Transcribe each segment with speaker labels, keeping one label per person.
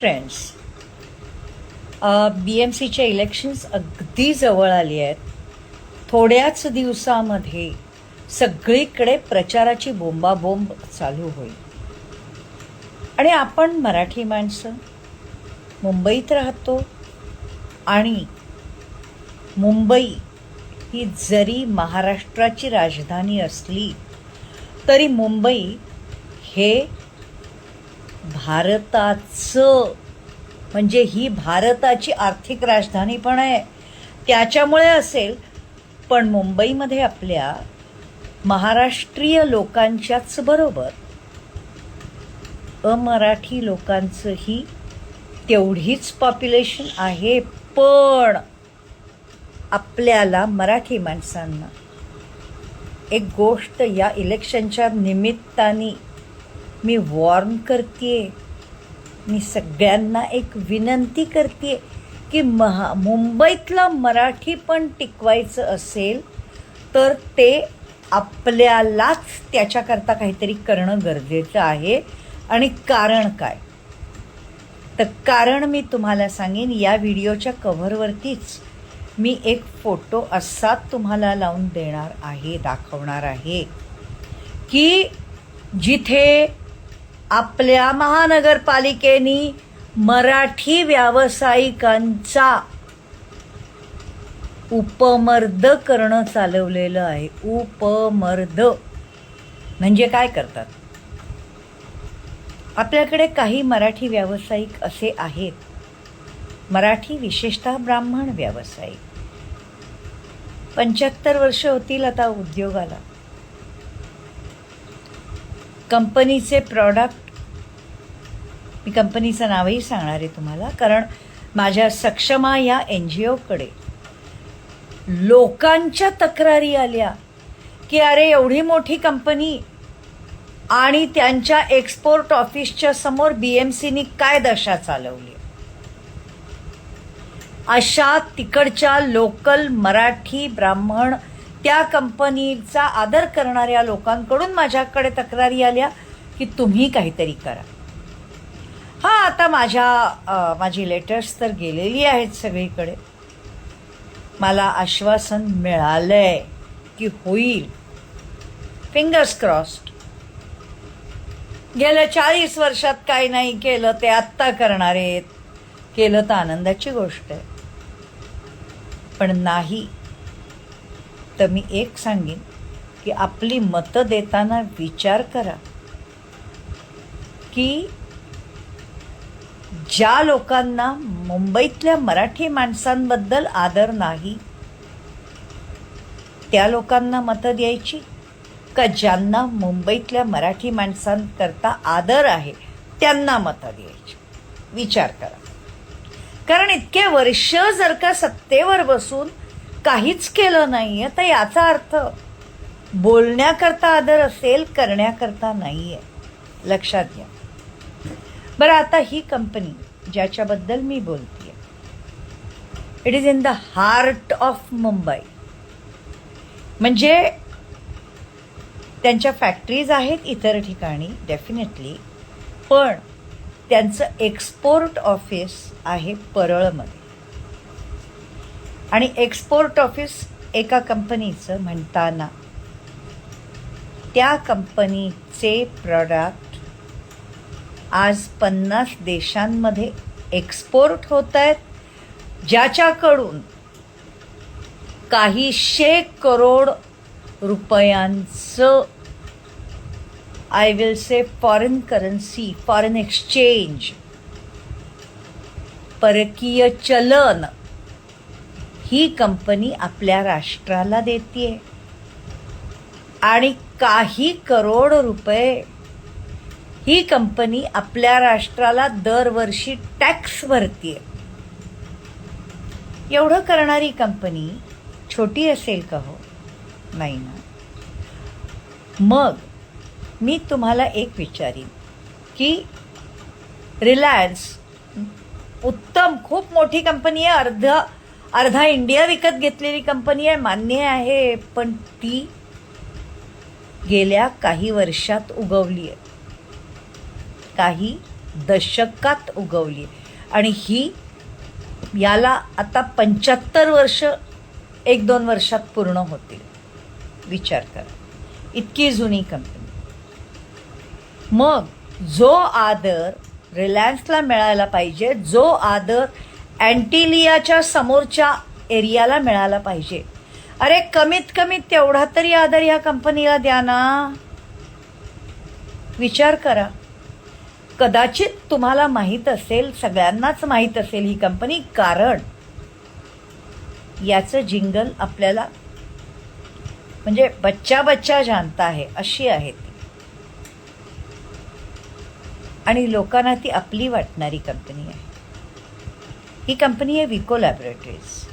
Speaker 1: Friends B M सीचे elections अगदी जवळ आली आहेत. थोड्याच दिवसामध्ये सगळीकडे प्रचाराची बोंबाबोंब चालू होईल. आणि आपण मराठी माणसं मुंबईत राहतो आणि मुंबई ही जरी महाराष्ट्राची राजधानी असली तरी मुंबई हे भारताचं म्हणजे ही भारताची आर्थिक राजधानी पण आहे. त्याच्यामुळे असेल पण मुंबईमध्ये आपल्या महाराष्ट्रीय लोकांच्याच बरोबर अमराठी लोकांचंही तेवढीच पॉप्युलेशन आहे पण आपल्याला मराठी माणसांना एक गोष्ट या इलेक्शनच्या निमित्ताने मी वॉर्न करते मी सगळ्यांना एक विनंती करते की महा मुंबईतला मराठी पण टिकवायचं असेल तर ते आपल्यालाच त्याच्याकरता काहीतरी करणं गरजेचं आहे. आणि कारण काय? तर कारण मी तुम्हाला सांगेन या व्हिडिओच्या कव्हरवरतीच मी एक फोटो असा तुम्हाला लावून देणार आहे दाखवणार आहे की जिथे आपल्या महानगरपालिकेनी मराठी व्यावसायिकांचा उपमर्द करणं चालवलेलं आहे. उपमर्द. म्हणजे काय करतात? आपल्याकडे काही मराठी व्यावसायिक असे आहेत. मराठी विशेषतः ब्राह्मण व्यावसायिक. पंच्याहत्तर वर्ष होतील आता उद्योगाला. कंपनीचे प्रॉडक्ट मी कंपनीचं नावही सांगणार आहे तुम्हाला कारण माझ्या सक्षमा या एन जी ओकडे. लोकांच्या तक्रारी आल्या की अरे एवढी मोठी कंपनी आणि त्यांच्या एक्सपोर्ट ऑफिसच्या समोर बी एम सीनी काय दशा चालवली? अशा तिकडच्या लोकल मराठी ब्राह्मण त्या कंपनीचा आदर करणाऱ्या लोकांकडून माझ्याकडे तक्रारी आल्या की तुम्ही काहीतरी करा. हा आता माझ्या माझी लेटर्स तर गेलेली आहेत सगळीकडे. मला आश्वासन मिळालंय की होईल. फिंगर्स क्रॉस्ड गेल्या चाळीस वर्षात काही नाही केलं ते आत्ता करणार आहेत. केलं तर आनंदाची गोष्ट आहे. पण नाही तर मी एक सांगेन की आपली मतं देताना विचार करा की ज्या लोकांना मुंबईतल्या मराठी माणसांबद्दल आदर नाही त्या लोकांना मतं द्यायची? का ज्यांना मुंबईतल्या मराठी माणसांकरता आदर आहे त्यांना मतं द्यायची? विचार करा. कारण इतके वर्ष जर का सत्तेवर बसून काहीच केलं नाही आहे तर याचा अर्थ बोलण्याकरता आदर असेल करण्याकरता नाही आहे लक्षात घ्या. बरं आता ही कंपनी ज्याच्याबद्दल मी बोलते it is in the heart of Mumbai म्हणजे त्यांच्या फॅक्टरीज आहेत इतर ठिकाणी डेफिनेटली पण त्यांचं एक्सपोर्ट ऑफिस आहे परळमध्ये. आणि एक्सपोर्ट ऑफिस एका कंपनीचं म्हणताना. त्या कंपनीचे प्रॉडक्ट आज पन्नास देशांमध्ये एक्सपोर्ट होत आहेत ज्याच्याकडून काहीशे करोड रुपयांचं I will say foreign currency foreign exchange परकीय चलन ही कंपनी आपल्या राष्ट्राला देते आणि काही करोड रुपये ही कंपनी आपल्या राष्ट्राला दरवर्षी टॅक्स भरते एवढं करणारी कंपनी छोटी असेल का हो? नाही ना. मग मी तुम्हाला एक विचारीन की रिलायन्स उत्तम खूप मोठी कंपनी आहे अर्ध अर्धा इंडिया विकत घेतलेली कंपनी आहे मान्य आहे पण ती गेल्या काही वर्षात उगवली आहे. काही दशकात उगवली आहे. आणि ही याला आता पंच्याहत्तर वर्ष एक दोन वर्षात पूर्ण होतील. विचार करा. इतकी जुनी कंपनी. मग जो आदर रिलायन्सला मिळायला पाहिजे जो आदर अँटिलियाच्या समोरच्या एरियाला मिळाला पाहिजे. अरे कमीत कमी तेवढा तरी आदर या कंपनीला द्या ना. विचार करा. कदाचित तुम्हाला माहीत असेल सगळ्यांनाच माहीत असेल ही कंपनी कारण. याचं जिंगल आपल्याला म्हणजे बच्चा बच्चा जानता आहे अशी आहे ती. आणि लोकांना ती आपली वाटणारी कंपनी आहे. ही कंपनी आहे विको लॅबोरेटरीज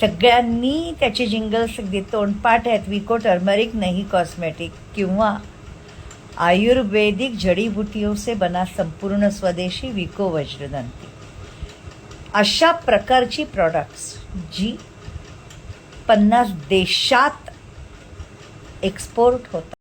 Speaker 1: सगळ्यांनी त्याचे जिंगल्स अगदी तोंडपाठ आहेत. विको टर्मरिक नाही कॉस्मेटिक किंवा आयुर्वेदिक जडीबुटियों से बना संपूर्ण स्वदेशी विको वज्रदंती. अशा प्रकारची प्रॉडक्ट्स जी पन्नास देशात एक्सपोर्ट होतात.